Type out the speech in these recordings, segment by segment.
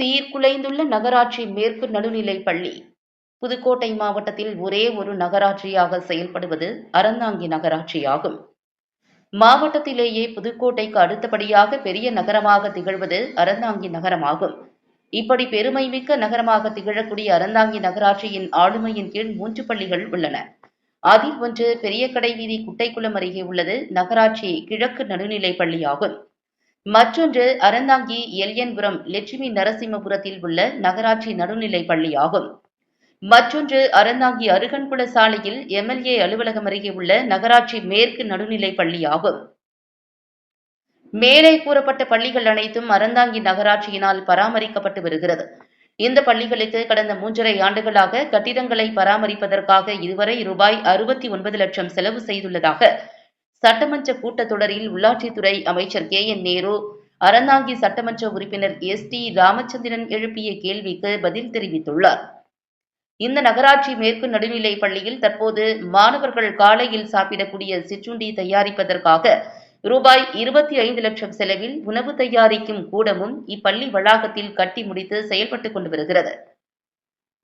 சீர்குலைந்துள்ள நகராட்சி மேற்கு நடுநிலைப் பள்ளி. புதுக்கோட்டை மாவட்டத்தில் ஒரே ஒரு நகராட்சியாக செயல்படுவது அறந்தாங்கி நகராட்சியாகும். மாவட்டத்திலேயே புதுக்கோட்டைக்கு அடுத்தபடியாக பெரிய நகரமாக திகழ்வது அறந்தாங்கி நகரமாகும். இப்படி பெருமை மிக்க நகரமாக திகழக்கூடிய அறந்தாங்கி நகராட்சியின் ஆளுமையின் கீழ் மூன்று பள்ளிகள் உள்ளன. அதில் ஒன்று பெரிய கடைவீதி குட்டைக்குளம் அருகே உள்ளது. நகராட்சி கிழக்கு நடுநிலை பள்ளியாகும். மற்றொன்று அறந்தாங்கி எல்யன்புரம் லட்சுமி நரசிம்மபுரத்தில் உள்ள நகராட்சி நடுநிலைப் பள்ளியாகும். மற்றொன்று அறந்தாங்கி அருகன்குள சாலையில் எம்எல்ஏ அலுவலகம் அருகே உள்ள நகராட்சி மேற்கு நடுநிலைப் பள்ளியாகும். மேலே கூறப்பட்ட பள்ளிகள் அனைத்தும் அறந்தாங்கி நகராட்சியினால் பராமரிக்கப்பட்டு வருகிறது. இந்த பள்ளிகளுக்கு கடந்த மூன்றரை ஆண்டுகளாக கட்டிடங்களை பராமரிப்பதற்காக இதுவரை ரூபாய் அறுபத்தி ஒன்பது லட்சம் செலவு செய்துள்ளதாக சட்டமன்ற கூட்டத்தொடரில் உள்ளாட்சித்துறை அமைச்சர் கே என் நேரு அறந்தாங்கி சட்டமன்ற உறுப்பினர் எஸ் டி ராமச்சந்திரன் எழுப்பிய கேள்விக்கு பதில் தெரிவித்துள்ளார். இந்த நகராட்சி மேற்கு நடுநிலைப் பள்ளியில் தற்போது மாணவர்கள் காலையில் சாப்பிடக்கூடிய சிற்றுண்டி தயாரிப்பதற்காக ரூபாய் இருபத்தி ஐந்து லட்சம் செலவில் உணவு தயாரிக்கும் கூடமும் இப்பள்ளி வளாகத்தில் கட்டி முடித்து செயல்பட்டுக் கொண்டு வருகிறது.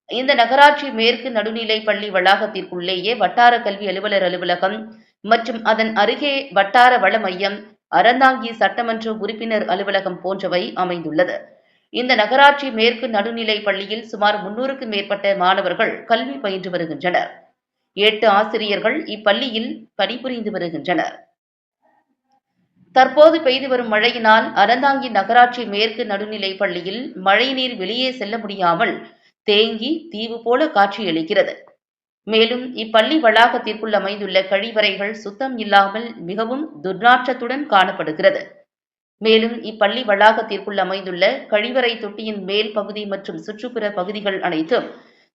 இந்த நகராட்சி மேற்கு நடுநிலைப் பள்ளி வளாகத்திற்குள்ளேயே வட்டார கல்வி அலுவலர் அலுவலகம் மற்றும் அதன் அருகே வட்டார வள மையம் அறந்தாங்கி சட்டமன்ற உறுப்பினர் அலுவலகம் போன்றவை அமைந்துள்ளது. இந்த நகராட்சி மேற்கு நடுநிலை பள்ளியில் சுமார் முன்னூறுக்கும் மேற்பட்ட மாணவர்கள் கல்வி பயின்று வருகின்றனர். எட்டு ஆசிரியர்கள் இப்பள்ளியில் பணிபுரிந்து வருகின்றனர். தற்போது பெய்து வரும் மழையினால் அறந்தாங்கி நகராட்சி மேற்கு நடுநிலை பள்ளியில் மழைநீர் வெளியே செல்ல முடியாமல் தேங்கி தீவு போல காட்சியளிக்கிறது. மேலும் இப்பள்ளி வளாகத்திற்குள் அமைந்துள்ள கழிவறைகள் சுத்தம் இல்லாமல் மிகவும் துர்நாற்றத்துடன் காணப்படுகிறது. மேலும் இப்பள்ளி வளாகத்திற்குள் அமைந்துள்ள கழிவறை தொட்டியின் மேல் பகுதி மற்றும் சுற்றுப்புற பகுதிகள் அனைத்தும்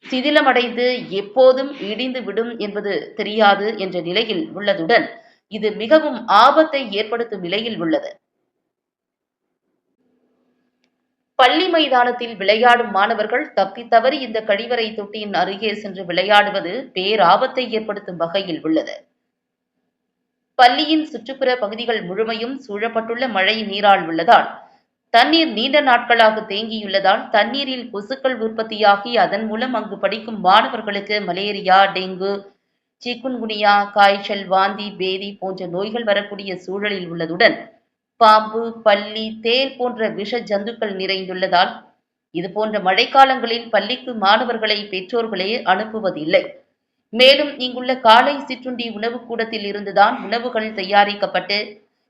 சிதிலமடைந்து எப்போதும் இடிந்து விடும் என்பது தெரியாது என்ற நிலையில் உள்ளதுடன் இது மிகவும் ஆபத்தை ஏற்படுத்தும் நிலையில் உள்ளது. பள்ளி மைதானத்தில் விளையாடும் மாணவர்கள் தப்பி தவறி இந்த கழிவறை தொட்டியின் அருகே சென்று விளையாடுவது பேராபத்தை ஏற்படுத்தும் வகையில் உள்ளது. பள்ளியின் சுற்றுப்புற பகுதிகள் முழுமையும் சூழப்பட்டுள்ள மழை நீரால் உள்ளதால் தண்ணீர் நீண்ட நாட்களாக தேங்கியுள்ளதால் தண்ணீரில் கொசுக்கள் உற்பத்தியாகி அதன் மூலம் அங்கு படிக்கும் மாணவர்களுக்கு மலேரியா டெங்கு சிக்குன்குனியா காய்ச்சல் வாந்தி பேதி போன்ற நோய்கள் வரக்கூடிய சூழலில் உள்ளதுடன் பாம்பு பல்லி தேல் போன்ற விஷ ஜந்துக்கள் நிறைந்துள்ளதால் இது போன்ற மழைக்காலங்களில் பள்ளிக்கு மாணவர்களை பெற்றோர்களே அனுப்புவதில்லை. மேலும் இங்குள்ள காலை சிற்றுண்டி உணவு கூடத்தில் இருந்துதான் உணவுகள் தயாரிக்கப்பட்டு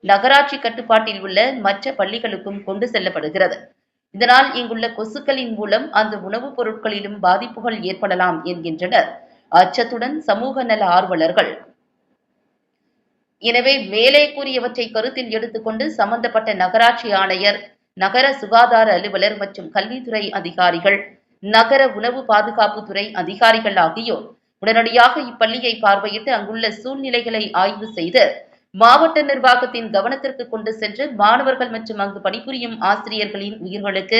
நகராட்சி கட்டுப்பாட்டில் உள்ள மற்ற பள்ளிகளுக்கும் கொண்டு செல்லப்படுகிறது. இதனால் இங்குள்ள கொசுக்களின் மூலம் அந்த உணவுப் பொருட்களிலும் பாதிப்புகள் ஏற்படலாம் என்கின்றனர். அச்சத்துடன் சமூக நல ஆர்வலர்கள் எனவே மேலே கூறியவற்றை கருத்தில் எடுத்துக்கொண்டு சம்பந்தப்பட்ட நகராட்சி ஆணையர் நகர சுகாதார அலுவலர் மற்றும் கல்வித்துறை அதிகாரிகள் நகர உணவு பாதுகாப்புத்துறை அதிகாரிகள் ஆகியோர் உடனடியாக இப்பள்ளியை பார்வையிட்டு அங்குள்ள சூழ்நிலைகளை ஆய்வு செய்து மாவட்ட நிர்வாகத்தின் கவனத்திற்கு கொண்டு சென்று மாணவர்கள் மற்றும் அங்கு பணிபுரியும் ஆசிரியர்களின் உயிர்களுக்கு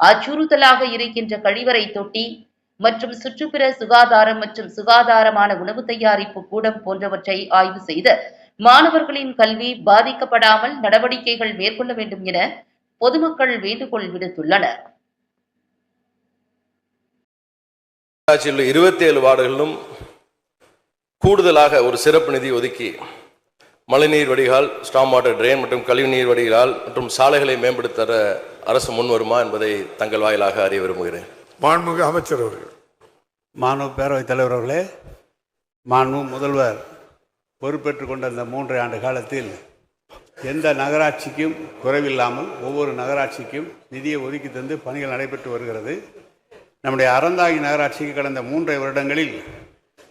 அச்சுறுத்தலாக இருக்கின்ற கழிவறை தொட்டி மற்றும் சுற்றுப்புற சுகாதாரம் மற்றும் சுகாதாரமான உணவு தயாரிப்பு கூடம் போன்றவற்றை ஆய்வு செய்து மாணவர்களின் கல்வி பாதிக்கப்படாமல் நடவடிக்கைகள் மேற்கொள்ள வேண்டும் என பொதுமக்கள் வேண்டுகோள் விடுத்துள்ளனர். நகராட்சியில் உள்ள இருபத்தி ஏழு வார்டுகளிலும் கூடுதலாக ஒரு சிறப்பு நிதி ஒதுக்கி மழைநீர் வடிகால் ஸ்டாம் வாட்டர் ட்ரெயின் மற்றும் கழிவுநீர் வடிகால் மற்றும் சாலைகளை மேம்படுத்த அரசு முன் வருமா என்பதை தங்கள் வாயிலாக அறிய விரும்புகிறேன். மாண்புமிகு அமைச்சர் அவர்கள். மாண்பு பேரவைத் தலைவர் அவர்களே மாண்பு முதல்வர் பொறுப்பேற்று கொண்ட இந்த மூன்று ஆண்டு காலத்தில் எந்த நகராட்சிக்கும் குறைவில்லாமல் ஒவ்வொரு நகராட்சிக்கும் நிதியை ஒதுக்கி தந்து பணிகள் நடைபெற்று வருகிறது. நம்முடைய அறந்தாங்கி நகராட்சிக்கு கடந்த மூன்றை வருடங்களில்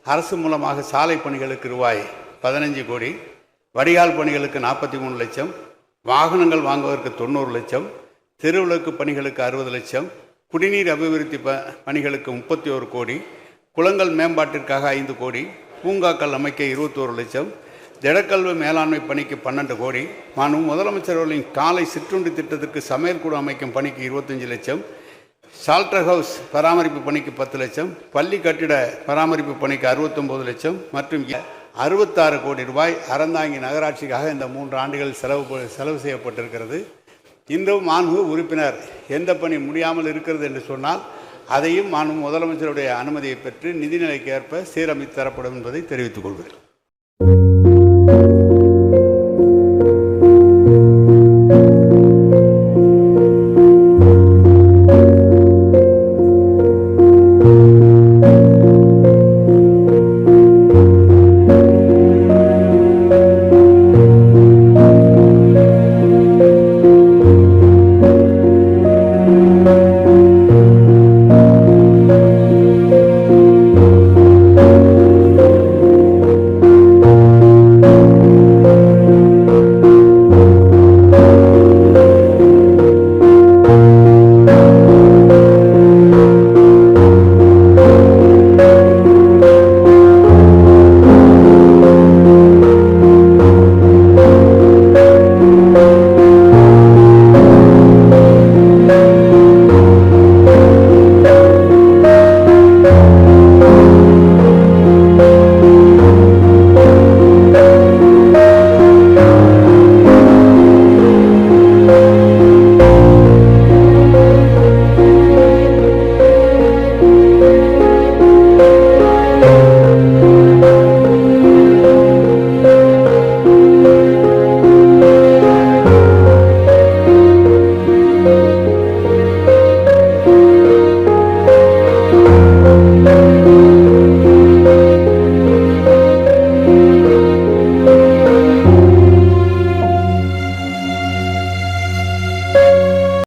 அரசு மூலமாக சாலை பணிகளுக்கு ரூபாய் பதினஞ்சு கோடி வடிகால் பணிகளுக்கு நாற்பத்தி மூணு லட்சம் வாகனங்கள் வாங்குவதற்கு தொண்ணூறு லட்சம் தெருவிளக்கு பணிகளுக்கு அறுபது லட்சம் குடிநீர் அபிவிருத்தி ப பணிகளுக்கு முப்பத்தி ஒரு கோடி குளங்கள் மேம்பாட்டிற்காக ஐந்து கோடி பூங்காக்கள் அமைக்க இருபத்தோரு லட்சம் திடக்கல்வி மேலாண்மை பணிக்கு பன்னெண்டு கோடி. மாணவம் முதலமைச்சர் அவர்களின் காலை சிற்றுண்டி திட்டத்திற்கு சமையல்கூடம் அமைக்கும் பணிக்கு இருபத்தஞ்சு லட்சம் ஷால்டர் ஹவுஸ் பராமரிப்பு பணிக்கு பத்து லட்சம் பள்ளி கட்டிட பராமரிப்பு பணிக்கு அறுபத்தொம்போது லட்சம் மற்றும் அறுபத்தாறு கோடி ரூபாய் அறந்தாங்கி நகராட்சிக்காக இந்த மூன்று ஆண்டுகள் செலவு செலவு செய்யப்பட்டிருக்கிறது. இன்றும் மாண்பு உறுப்பினர் எந்த பணி முடியாமல் இருக்கிறது என்று சொன்னால் அதையும் மாண்பு முதலமைச்சருடைய அனுமதியை பெற்று நிதிநிலைக்கு ஏற்ப சீரமைத்து தரப்படும் என்பதை தெரிவித்துக் கொள்கிறேன்.